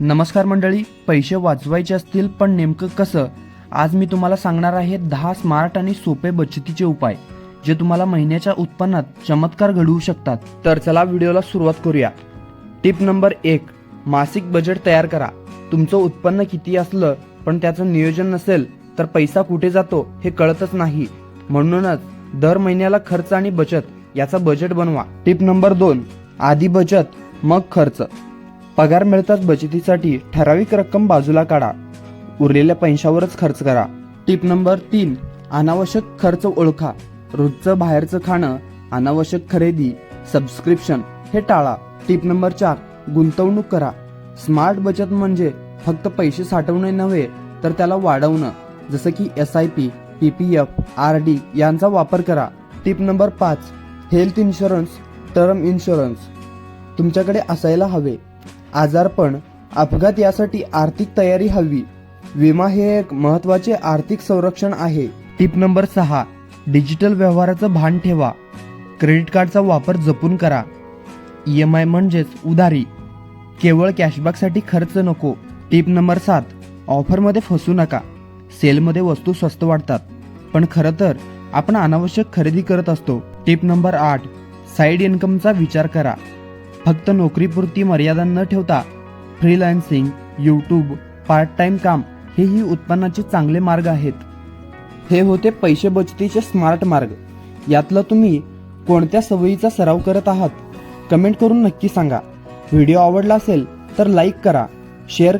नमस्कार मंडळी पैसे वाचवायचे असतील पण नेमकं कसं? आज मी तुम्हाला सांगणार आहे दहा स्मार्ट आणि सोपे बचतीचे उपाय जे तुम्हाला महिन्याच्या उत्पन्नात चमत्कार घडवू शकतात. तर चला व्हिडिओला सुरुवात करूया. टिप नंबर एक मासिक बजेट तयार करा. तुमचं उत्पन्न किती असलं पण त्याचं नियोजन नसेल तर पैसा कुठे जातो हे कळतच नाही. म्हणूनच दर महिन्याला खर्च आणि बचत याचा बजेट बनवा. टिप नंबर दोन आधी बचत मग खर्च. पगार मिळतात बचतीसाठी ठराविक रक्कम बाजूला काढा. उरलेल्या पैशावरच खर्च करा. टिप नंबर तीन अनावश्यक खर्च ओळखा. रोजचं बाहेरचं खाणं अनावश्यक खरेदी सबस्क्रिप्शन हे टाळा. टिप नंबर चार गुंतवणूक करा. स्मार्ट बचत म्हणजे फक्त पैसे साठवणे नव्हे तर त्याला वाढवणं. जसं की S I P P P F R D यांचा वापर करा. टिप नंबर पाच हेल्थ इन्शुरन्स टर्म इन्शुरन्स. तुमच्याकडे असायला हवे. आजारपण अपघात यासाठी आर्थिक तयारी हवी. विमा हे एक महत्त्वाचे आर्थिक संरक्षण आहे. टिप नंबर सहा. डिजिटल व्यवहाराचं भान ठेवा. क्रेडिट कार्डचा वापर जपून करा. ई एम आय म्हणजेच उधारी. केवळ कॅशबॅकसाठी खर्च नको. टिप नंबर सात. ऑफरमध्ये फसू नका. सेलमध्ये वस्तू स्वस्त वाटतात पण खरं तर आपण अनावश्यक खरेदी करत असतो. टिप नंबर आठ. साईड इन्कमचा विचार करा. फक्त नोकरीपुरती मर्यादा न ठेवता फ्रीलान्सिंग यूट्यूब पार्ट टाइम काम हेही उत्पन्नाचे चांगले मार्ग आहेत. हे होते पैसे बचतीचे स्मार्ट मार्ग. यातलं तुम्ही कोणत्या सवयीचा सराव करत आहात? कमेंट करून नक्की सांगा. व्हिडिओ आवडला असेल तर लाईक करा शेअर